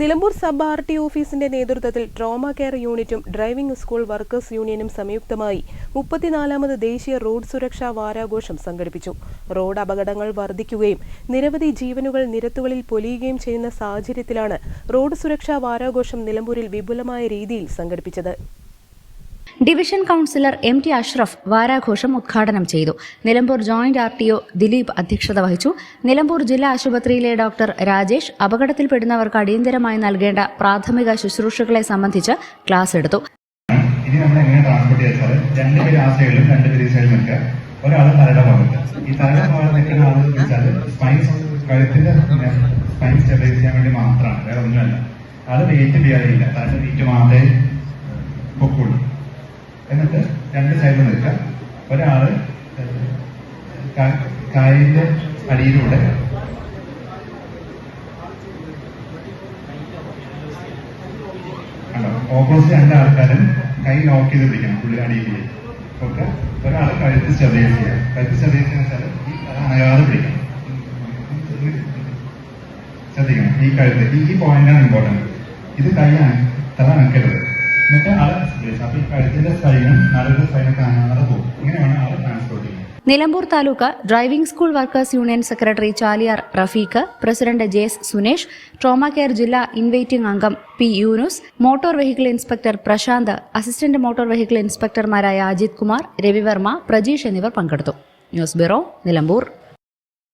Nilambur sub R T ഓഫീസിന്റെ നേതൃത്വത്തിൽ trauma care യൂണിറ്റും ഡ്രൈവിംഗ് സ്കൂൾ വർക്കേഴ്സ് യൂണിയനും സംയുക്തമായി മുപ്പത്തിനാലാമത് ദേശീയ റോഡ് സുരക്ഷാ വാരാഘോഷം സംഘടിപ്പിച്ചു. റോഡ് അപകടങ്ങൾ വർദ്ധിക്കുകയും നിരവധി ജീവനുകൾ നിരത്തുകളിൽ പൊലിയുകയും ചെയ്യുന്ന സാഹചര്യത്തിലാണ് റോഡ് സുരക്ഷാ വാരാഘോഷം നിലമ്പൂരിൽ വിപുലമായ രീതിയിൽ സംഘടിപ്പിച്ചത്. Division councillor M T Ashraf വാരാഘോഷം ഉദ്ഘാടനം ചെയ്തു. Nilambur joint R T O Dileep അധ്യക്ഷത വഹിച്ചു. നിലമ്പൂർ ജില്ലാ ആശുപത്രിയിലെ ഡോക്ടർ രാജേഷ് അപകടത്തിൽപ്പെടുന്നവർക്ക് അടിയന്തരമായി നൽകേണ്ട പ്രാഥമിക ശുശ്രൂഷകളെ സംബന്ധിച്ച് ക്ലാസ് എടുത്തു. ഇനി നമ്മൾ എങ്ങനെ ട്രാൻസ്പോർട്ട് ചെയ്യാച്ചാൽ രണ്ടുപേര് ആ സൈഡിലും രണ്ടുപേര് ഈ സൈഡിലും നിൽക്കുക ഒരാൾ തലയുടെ ഭാഗത്ത് ഈ തലയുടെ ഭാഗത്ത് നിൽക്കുന്ന ആൾ എന്ന് വെച്ചാൽ സ്പൈൻ കഴുത്തിന്റെ സ്പൈൻ സ്റ്റെബിലൈസ് ചെയ്യാൻ വേണ്ടി മാത്രമാണ് വേറെ ഒന്നുമല്ല. അത് വെയിറ്റ് ചെയ്യാറില്ല തലയുടെ വെയിറ്റ് മാത്രമേ പൊക്കുള്ളൂ. എന്നിട്ട് രണ്ട് സൈഡിൽ നിൽക്കുക ഒരാൾ കായലിന്റെ അടിയിലൂടെ. ഓപ്പോസിറ്റ് രണ്ട് ആൾക്കാരും കൈ ലോക്ക് ചെയ്ത് പിടിക്കണം പുള്ളി അടിയിലേക്ക് ഓക്കെ? ഒരാൾ കഴുത്ത് ചെറിയ ചെയ്യാം കഴുത്ത് ചെറിയ വെച്ചാൽ ഈ അനയാതെ പിടിക്കണം. ശ്രദ്ധിക്കണം ഈ കഴുത്ത്. ഈ പോയിന്റാണ് ഇമ്പോർട്ടന്റ് ഇത് കൈ തല അനക്കരുത്. പോകും. ട്രാൻസ്പോർട്ട് ചെയ്യുന്നത്. Nilambur taluk driving school workers union secretary Chaliyar Rafeeq president J S Sunesh trauma care ജില്ലാ ഇൻവൈറ്റിംഗ് അംഗം P Yunus motor vehicle inspector Prashanth assistant motor vehicle ഇൻസ്പെക്ടർമാരായ Ajith Kumar Ravivarma Prajeesh എന്നിവർ പങ്കെടുത്തു. News bureau Nilambur.